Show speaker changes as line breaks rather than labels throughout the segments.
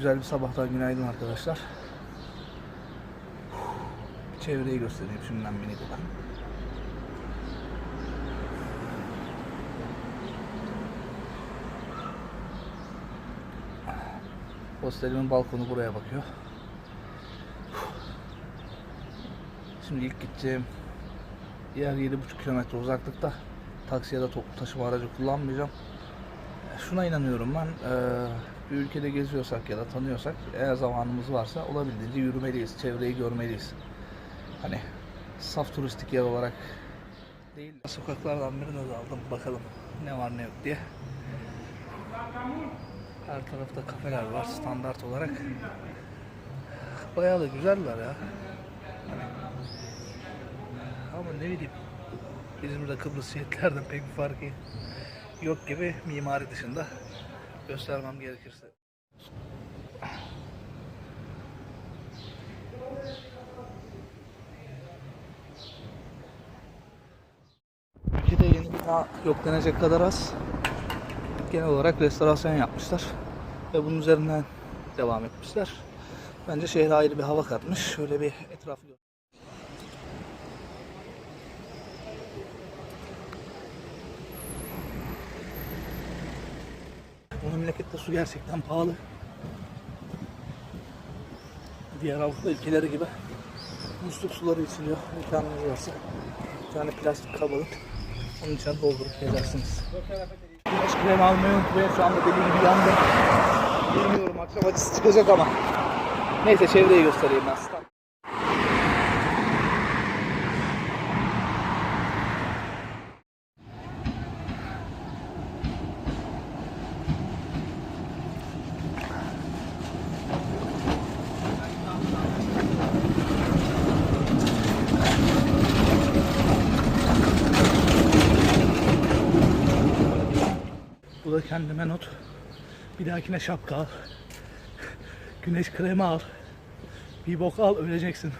güzel bir sabahtan günaydın arkadaşlar. Çevreyi göstereyim şimdiden Miniko'dan. Hostelimin balkonu buraya bakıyor. Şimdi ilk gideceğim yer 7,5 kilometre uzaklıkta. Taksi ya da toplu taşıma aracı kullanmayacağım. Şuna inanıyorum ben. eee, bir ülkede geziyorsak ya da tanıyorsak eğer zamanımız varsa olabildiğince yürümeliyiz. Çevreyi görmeliyiz. Hani saf turistik yer olarak değil. Sokaklardan birini de aldım. Bakalım ne var ne yok diye. Her tarafta kafeler var standart olarak. Bayağı da güzeller ya. Hani ama ne bileyim İzmir'de Kıbrıs şehitlerden pek bir farkı yok gibi mimari dışında göstermem gerekirse. Ülkede yeni bina yok denecek kadar az. Genel olarak restorasyon yapmışlar. Ve bunun üzerinden devam etmişler. Bence şehre ayrı bir hava katmış. Şöyle bir etrafı Bu memlekette su gerçekten pahalı. Diğer Avrupa ülkeleri gibi musluk suları içiliyor. İmkanınız varsa bir tane plastik kap. Onun içine doldurup gezersiniz. Güneş kremi almayı unutmayın. Şu anda deli gibi yandım. Bilmiyorum akşam acısı çıkacak ama. Neyse çevreyi göstereyim ben Da kendime not. Bir dahakine şapka al. Güneş kremi al. Bir bok al öleceksin.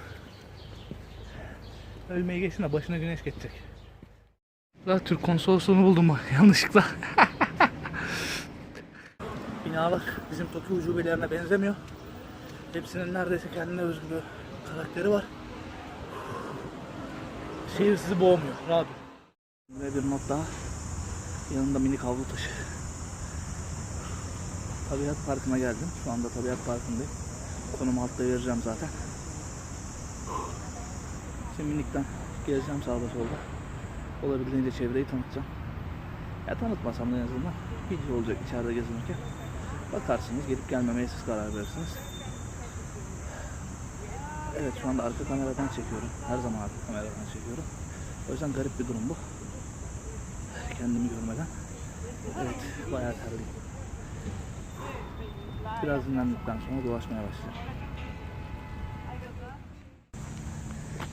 Ölmeye geçsin de başına güneş geçecek. Daha Türk konsolosluğunu buldum bak yanlışlıkla. Binalar bizim Tokyo ucubelerine benzemiyor. Hepsinin neredeyse kendine özgü bir karakteri var. Şehir sizi boğmuyor. Rahat. Ve bir not daha. Yanında minik havlu taşı. Tabiat Parkı'na geldim. Şu anda Tabiat Parkı'ndayım. Konumu altta vereceğim zaten. Şimdi minikten gezeceğim sağda solda. Olabildiğince çevreyi tanıtacağım. Ya tanıtmasam da en azından video olacak içeride gezinirken. Bakarsınız gelip gelmemeye siz karar verirsiniz. Evet şu anda arka kameradan çekiyorum. Her zaman arka kameradan çekiyorum. O yüzden garip bir durum bu. Kendimi görmeden. Evet bayağı terliyim. Biraz dinlendikten sonra dolaşmaya başlayacağım.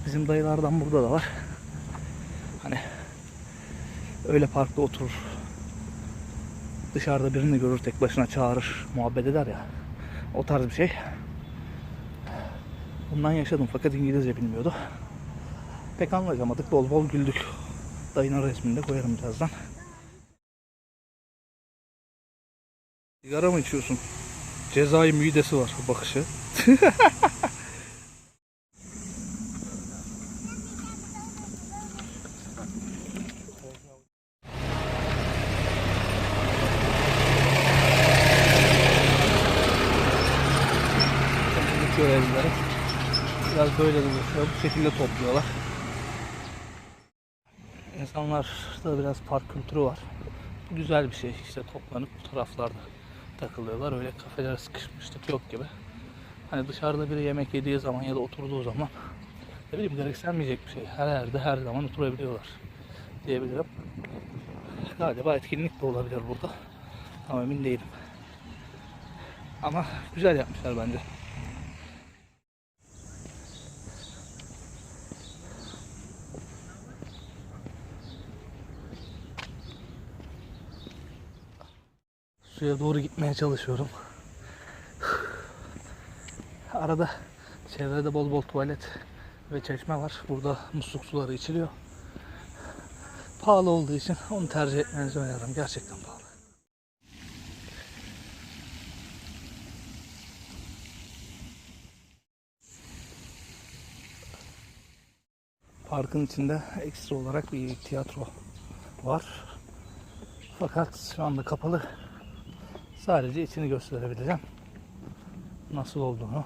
Bizim dayılardan burada da var. Hani öyle parkta oturur. Dışarıda birini görür tek başına çağırır, muhabbet eder ya. O tarz bir şey. Bundan yaşadım fakat İngilizce bilmiyordu. Pek anlaşamadık, bol bol güldük. Dayının resmini de koyarım birazdan. Sigara mı içiyorsun? Cezai midesi var bakışı. Görevlileri biraz böyle dolaşıyor. Bu şekilde topluyorlar. İnsanlarda biraz park kültürü var. Bu güzel bir şey. İşte toplanıp bu taraflarda takılıyorlar. Öyle kafelere sıkışmışlık yok gibi. Hani dışarıda biri yemek yediği zaman ya da oturduğu zaman ne bileyim gereksenmeyecek bir şey. Her yerde her zaman oturabiliyorlar diyebilirim. Galiba etkinlik de olabilir burada. Tam emin değilim. Ama güzel yapmışlar bence. Suya doğru gitmeye çalışıyorum. Arada çevrede bol bol tuvalet ve çeşme var. Burada musluk suları içiliyor. Pahalı olduğu için onu tercih etmenizi öneririm. Gerçekten pahalı. Parkın içinde ekstra olarak bir tiyatro var. Fakat şu anda kapalı. Sadece içini gösterebileceğim. Nasıl olduğunu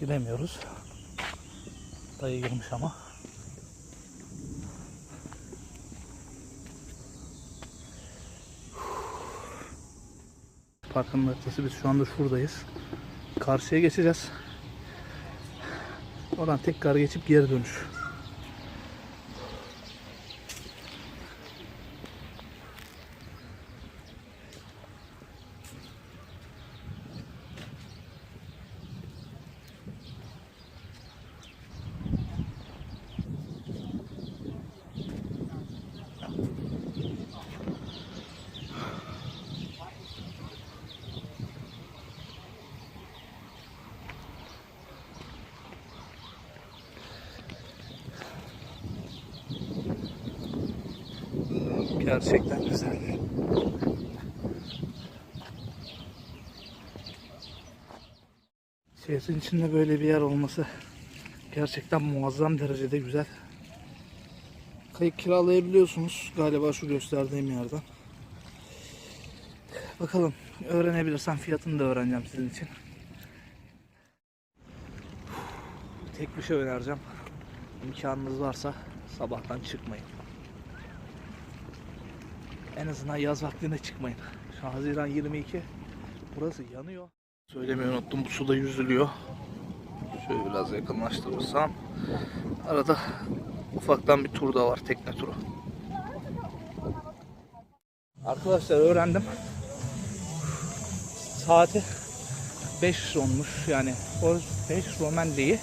giremiyoruz. Dayı girmiş ama. Parkın merkezi biz şu anda şuradayız. Karşıya geçeceğiz. Oradan tekrar geçip geri dönüş. Gerçekten güzel. Şehrin içinde böyle bir yer olması gerçekten muazzam derecede güzel. Kayık kiralayabiliyorsunuz galiba şu gösterdiğim yerden. Bakalım öğrenebilirsem fiyatını da öğreneceğim sizin için. Tek bir şey önereceğim. İmkanınız varsa sabahtan çıkmayın. En azından yaz vaktinde çıkmayın. Şu an Haziran 22. Burası yanıyor. Söylemeyi unuttum. Bu suda yüzülüyor. Şöyle biraz yakınlaştırırsam. Arada ufaktan bir tur da var. Tekne turu. Arkadaşlar öğrendim. Saati 5 ronmuş. Yani o 5 roman değil.